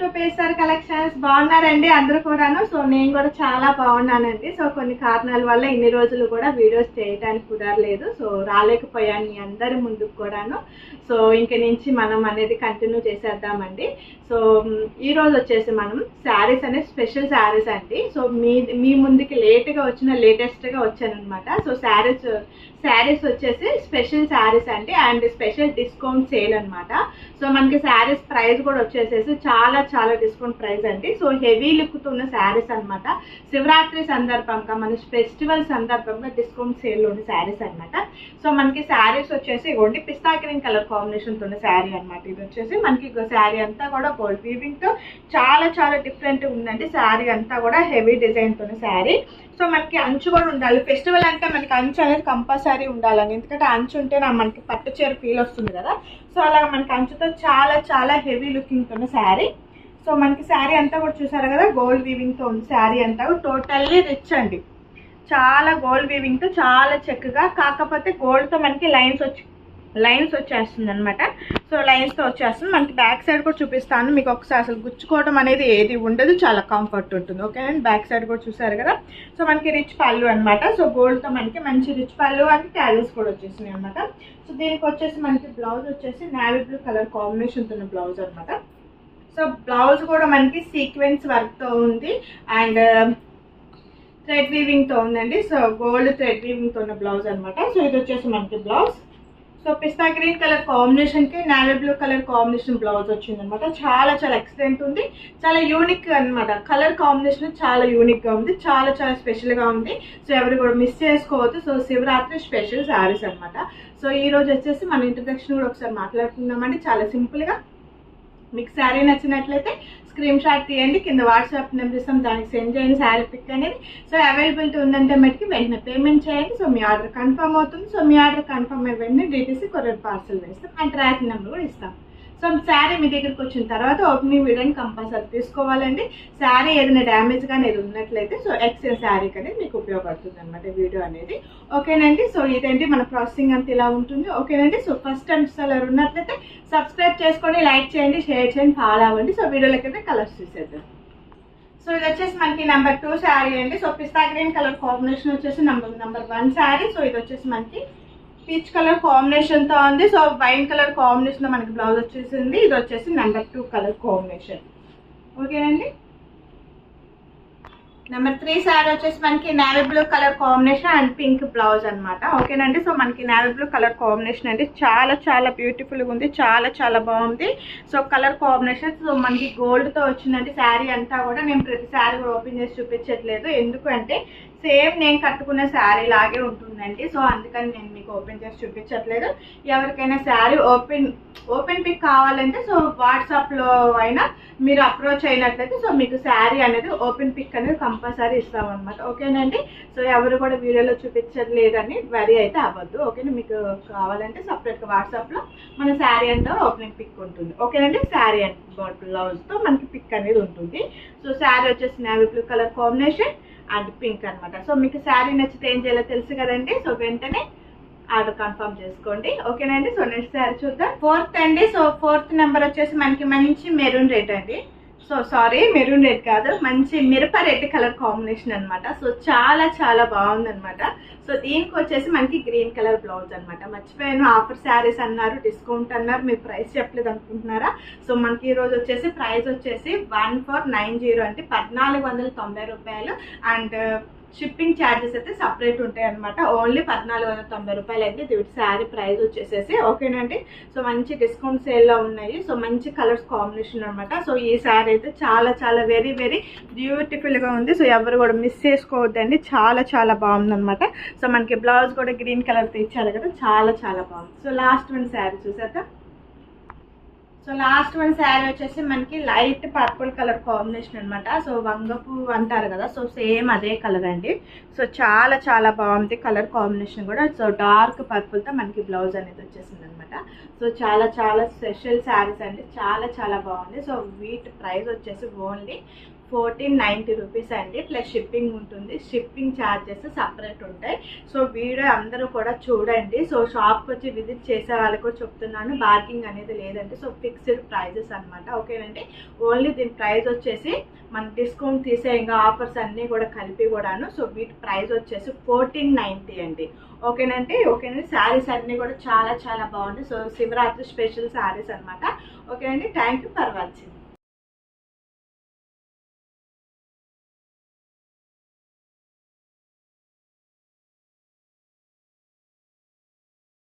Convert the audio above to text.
To pacer collections బాగున్నారండి? అందరూ కూడాను. సో నేను కూడా చాలా బాగున్నానండి. సో కొన్ని కారణాల వల్ల ఇన్ని రోజులు కూడా వీడియోస్ చేయడానికి కుదరలేదు. సో రాలేకపోయాను మీ అందరి ముందుకు కూడాను. సో ఇంక నుంచి మనం అనేది కంటిన్యూ చేసేద్దామండి. సో ఈ రోజు వచ్చేసి మనం శారీస్ అనేది స్పెషల్ శారీస్ అండి. సో మీ మీ ముందుకి లేట్గా వచ్చిన లేటెస్ట్గా వచ్చానమాట సో శారీస్ శారీస్ వచ్చేసి స్పెషల్ శారీస్ అండి అండ్ స్పెషల్ డిస్కౌంట్ సేల్ అనమాట సో మనకి శారీస్ ప్రైస్ కూడా వచ్చేసేసి చాలా చాలా డిస్కౌంట్ ప్రైస్ అండి. సో హెవీ లుక్ ఉన్న శారీస్ అన్నమాట. శివరాత్రి సందర్భంగా మన ఫెస్టివల్ సందర్భంగా డిస్కౌంట్ సేల్ ఉన్న శారీస్ అన్నమాట. సో మనకి శారీస్ వచ్చేసి ఇవ్వండి పిస్తా గ్రీన్ కలర్ కాంబినేషన్ ఉన్న శారీ అనమాట ఇది వచ్చేసి మనకి శారీ అంతా కూడా గోల్డ్ వీవింగ్తో చాలా చాలా డిఫరెంట్ ఉందండి. శారీ అంతా కూడా హెవీ డిజైన్తో శారీ. సో మనకి అంచు కూడా ఉండాలి. ఫెస్టివల్ అంటే మనకి అంచు అనేది కంపల్సరీ ఉండాలని. ఎందుకంటే అంచు ఉంటే నా మనకి పట్టు చీర ఫీల్ వస్తుంది కదా. సో అలాగ మనకి అంచుతో చాలా చాలా హెవీ లుకింగ్తో ఉన్న శారీ సో మనకి శారీ అంతా కూడా చూసారు కదా? గోల్డ్ వీవింగ్తో ఉంది శారీ అంతా టోటల్లీ రిచ్ అండి. చాలా గోల్డ్ వీవింగ్తో చాలా చక్కగా. కాకపోతే గోల్డ్తో మనకి లైన్స్ వచ్చి లైన్స్ వచ్చేస్తుంది అనమాట సో లైన్స్తో వచ్చేస్తుంది. మనకి బ్యాక్ సైడ్ కూడా చూపిస్తాను. మీకు ఒకసారి అసలు గుచ్చుకోవడం అనేది ఏది ఉండదు. చాలా కంఫర్ట్ ఉంటుంది. ఓకే? అండ్ బ్యాక్ సైడ్ కూడా చూసారు కదా? సో మనకి రిచ్ పళ్ళు అనమాట సో గోల్డ్తో మనకి మంచి రిచ్ పళ్ళు అండ్ క్యారీస్ కూడా వచ్చేసినాయి అనమాట సో దీనికి వచ్చేసి మనకి బ్లౌజ్ వచ్చేసి నావీ బ్లూ కలర్ కాంబినేషన్తో ఉన్న బ్లౌజ్ అనమాట సో బ్లౌజ్ కూడా మనకి సీక్వెన్స్ వర్క్తో ఉంది. అండ్ um, థ్రెడ్ వీవింగ్తో ఉందండి. సో గోల్డ్ థ్రెడ్ వీవింగ్తో ఉన్న బ్లౌజ్ అనమాట సో ఇది వచ్చేసి మనకి blouse so pista green colour కాంబినేషన్కి navy blue colour combination blouse వచ్చింది అనమాట చాలా చాలా ఎక్సలెంట్ ఉంది. చాలా యూనిక్ అన్నమాట. కలర్ కాంబినేషన్ చాలా యూనిక్గా ఉంది. చాలా చాలా స్పెషల్గా ఉంది. సో ఎవరు కూడా మిస్ చేసుకోవద్దు. సో శివరాత్రి స్పెషల్ శారీస్ అనమాట సో ఈ రోజు వచ్చేసి మన ఇంట్రడక్షన్ కూడా ఒకసారి మాట్లాడుకుందామండి. చాలా సింపుల్గా మీకు శారీ నచ్చినట్లయితే స్క్రీన్ షాట్ తీయండి కింద వాట్సాప్ నెంబర్ ఇస్తాం దానికి సెండ్ చేయండి శారీ పిక్ అనేది. సో అవైలబిలిటీ ఉందంటే మటుకి వెంటనే పేమెంట్ చేయండి. సో మీ ఆర్డర్ కన్ఫర్మ్ అవుతుంది. సో మీ ఆర్డర్ కన్ఫర్మ్ అయ్యి వెంటనే డీటీసీ కొరియర్ పార్సల్ వేస్తాం. అండ్ ట్రాకింగ్ నెంబర్ కూడా ఇస్తాం. సో శారీ మీ దగ్గరికి వచ్చిన తర్వాత ఓపెనింగ్ వీడియోని కంపల్సరీ తీసుకోవాలండి. శారీ ఏదైనా డ్యామేజ్ కానీ ఏది ఉన్నట్లయితే సో ఎక్స్చేంజ్ శారీ అనేది మీకు ఉపయోగపడుతుంది అనమాట వీడియో అనేది. ఓకేనండి? సో ఇదేంటి మన ప్రాసెసింగ్ అంతా ఇలా ఉంటుంది. ఓకేనండి? సో ఫస్ట్ టైం సెలర్ ఉన్నట్లయితే సబ్స్క్రైబ్ చేసుకోండి లైక్ చేయండి షేర్ చేయండి ఫాలో అవ్వండి. సో వీడియోలకైతే కలర్స్ చూసేద్దాం. సో ఇది వచ్చేసి మనకి నెంబర్ టూ శారీ అండి. So pista green colour combination వచ్చేసి number number one saree so ఇది వచ్చేసి మనకి పీచ్ కలర్ కాంబినేషన్తో ఉంది. సో వైన్ కలర్ కాంబినేషన్లో మనకి బ్లౌజ్ వచ్చేసింది. ఇది వచ్చేసి నెంబర్ టూ కలర్ కాంబినేషన్. ఓకేనండి? నెంబర్ త్రీ శారీ వచ్చేసి మనకి navy blue colour combination and pink blouse అనమాట ఓకేనండి? సో మనకి నేవీ బ్లూ కలర్ కాంబినేషన్ అండి. చాలా చాలా బ్యూటిఫుల్గా ఉంది. చాలా చాలా బాగుంది. So colour combination. సో మనకి గోల్డ్తో వచ్చిందండి శారీ అంతా కూడా నేను ప్రతి శారీ ఓపెన్ చేసి చూపించట్లేదు. ఎందుకంటే సేమ్ నేను కట్టుకున్న శారీ లాగే ఉంటుందండి. సో అందుకని నేను మీకు ఓపెన్ చేసి చూపించట్లేదు. ఎవరికైనా శారీ ఓపెన్ ఓపెన్ పిక్ కావాలంటే సో వాట్సాప్లో అయినా మీరు అప్రోచ్ అయినట్లయితే సో మీకు శారీ అనేది ఓపెన్ పిక్ అనేది కంపల్సరీ ఇస్తామన్నమాట. ఓకేనండి సో ఎవరు కూడా వీడియోలో చూపించట్లేదని వరి అయితే అవ్వద్దు. ఓకేనా? మీకు కావాలంటే సపరేట్గా వాట్సాప్లో మన శారీ అంతా ఓపెనింగ్ పిక్ ఉంటుంది. ఓకేనండి శారీ అండ్ బ్లౌజ్తో మనకి పిక్ అనేది ఉంటుంది. సో శారీ వచ్చేసి navy blue colour combination and pink అనమాట సో మీకు శారీ నచ్చితే ఏం చేయాలో తెలుసు కదండి. సో వెంటనే ఆర్డర్ కన్ఫర్మ్ చేసుకోండి. ఓకేనండి సో నెక్స్ట్ శారీ చూద్దాం. ఫోర్త్ అండి. సో ఫోర్త్ నెంబర్ వచ్చేసి మనకి మంచి మెరూన్ రెడ్ అండి. సో సారీ మెరూన్ రెడ్ కాదు. మంచి మిరప రెడ్ కలర్ కాంబినేషన్ అనమాట సో చాలా చాలా బాగుంది అనమాట సో దీనికి వచ్చేసి మనకి గ్రీన్ కలర్ బ్లౌజ్ అనమాట మర్చిపోయాను. ఆఫర్ శారీస్ అన్నారు డిస్కౌంట్ అన్నారు. మీరు ప్రైస్ చెప్పలేదు అనుకుంటున్నారా? సో మనకి ఈరోజు వచ్చేసి ప్రైస్ వచ్చేసి వన్ ఫోర్ నైన్ జీరో అంటే పద్నాలుగు వందల తొంభై రూపాయలు. అండ్ షిప్పింగ్ ఛార్జెస్ అయితే సపరేట్ ఉంటాయి అనమాట ఓన్లీ పద్నాలుగు వందల తొంభై రూపాయలు అయితే వీటి శారీ ప్రైస్ వచ్చేసేసి ఓకేనండి సో మంచి డిస్కౌంట్ సేల్లో ఉన్నాయి. సో మంచి కలర్స్ కాంబినేషన్ అనమాట సో ఈ శారీ అయితే చాలా చాలా వెరీ వెరీ బ్యూటిఫుల్గా ఉంది. సో ఎవరు కూడా మిస్ చేసుకోవద్దండి. చాలా చాలా బాగుందనమాట సో మనకి బ్లౌజ్ కూడా గ్రీన్ కలర్తో ఇచ్చారు కదా చాలా చాలా బాగుంది. సో లాస్ట్ వన్ శారీ చూసాక సో లాస్ట్ వన్ శారీ వచ్చేసి మనకి లైట్ పర్పుల్ కలర్ కాంబినేషన్ అనమాట సో వంగపు అంటారు కదా సో సేమ్ అదే కలర్ అండి. సో చాలా చాలా బాగుంది కలర్ కాంబినేషన్ కూడా. సో డార్క్ పర్పుల్తో మనకి బ్లౌజ్ అనేది వచ్చేసింది అనమాట సో చాలా చాలా స్పెషల్ శారీస్ అండి. చాలా చాలా బాగుంది. సో వీటి ప్రైస్ వచ్చేసి ఓన్లీ ఫోర్టీన్ నైంటీ రూపీస్ అండి ప్లస్ షిప్పింగ్ ఉంటుంది. షిప్పింగ్ ఛార్జెస్ సపరేట్ ఉంటాయి. సో వీడియో అందరూ కూడా చూడండి. సో షాప్కి వచ్చి విజిట్ చేసే వాళ్ళకి కూడా చెప్తున్నాను. బార్గింగ్ అనేది లేదండి. సో ఫిక్స్డ్ ప్రైజెస్ అనమాట ఓకేనండి? ఓన్లీ దీని ప్రైస్ వచ్చేసి మనం డిస్కౌంట్ తీసే ఇంకా ఆఫర్స్ అన్నీ కూడా కలిపి కూడాను. సో వీటి ప్రైస్ వచ్చేసి ఫోర్టీన్ నైంటీ అండి. ఓకేనండి? ఓకేనండి? శారీస్ అన్నీ కూడా చాలా చాలా బాగుంది సో శివరాత్రి స్పెషల్ శారీస్ అనమాట ఓకేనండి? Thank you for watching.